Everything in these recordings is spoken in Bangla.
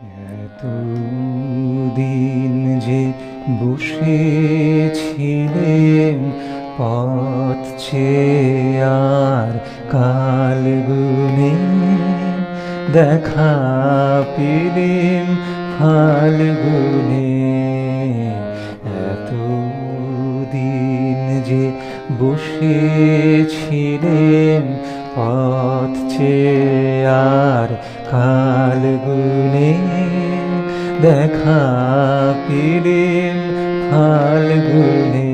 এতদিন যে বসেছিলেন পথ চেয়ে আর কাল গুনে দেখা পেলেন ফাল্গুনে। এতদিন যে বসেছিলেন পথ আর কাল গুনে দেখা পেলেন ফাল্গুনে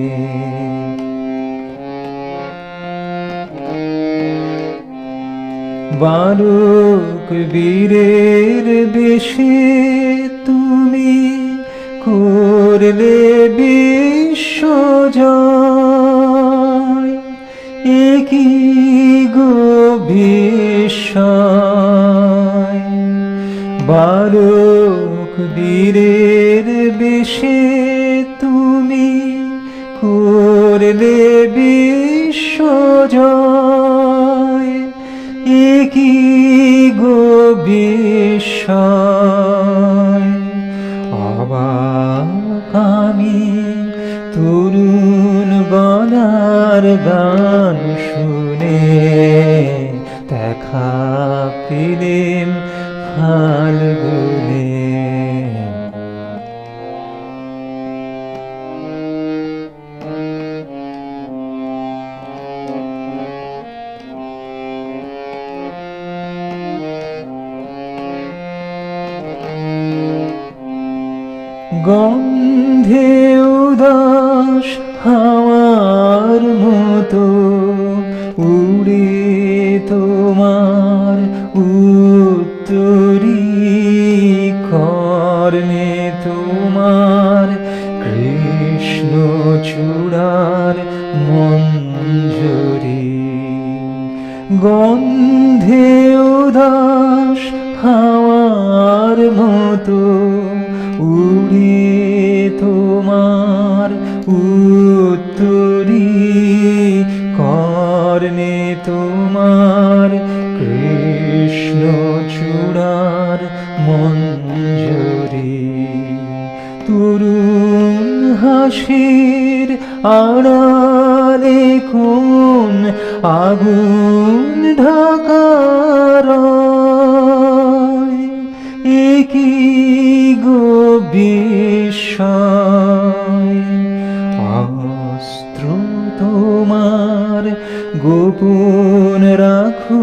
বালক বীরের বেশে তুমি করলে বিশ্বজয় একই বিস্ময়। বালক বীরের বেশে তুমি করলে বিশ্বজয় একই গো বিস্ময়। অবাক আমি তরুণ গলার গান দেখা পেলেন ফাল্গুনে। গন্ধে উদাস হাওয়ার উত্তরি কর্ণে তোমার কৃষ্ণ চূড়ার মঞ্জরি। গন্ধে উদাস হাওয়ার মতো উড়ে তোমার উত্তরি কর্ণে তোমার কৃষ্ণ হাসির আড়ালে কোন আগুন ঢাকার? একই গো বিস্ময়? অস্ত্র তোমার গোপন রাখো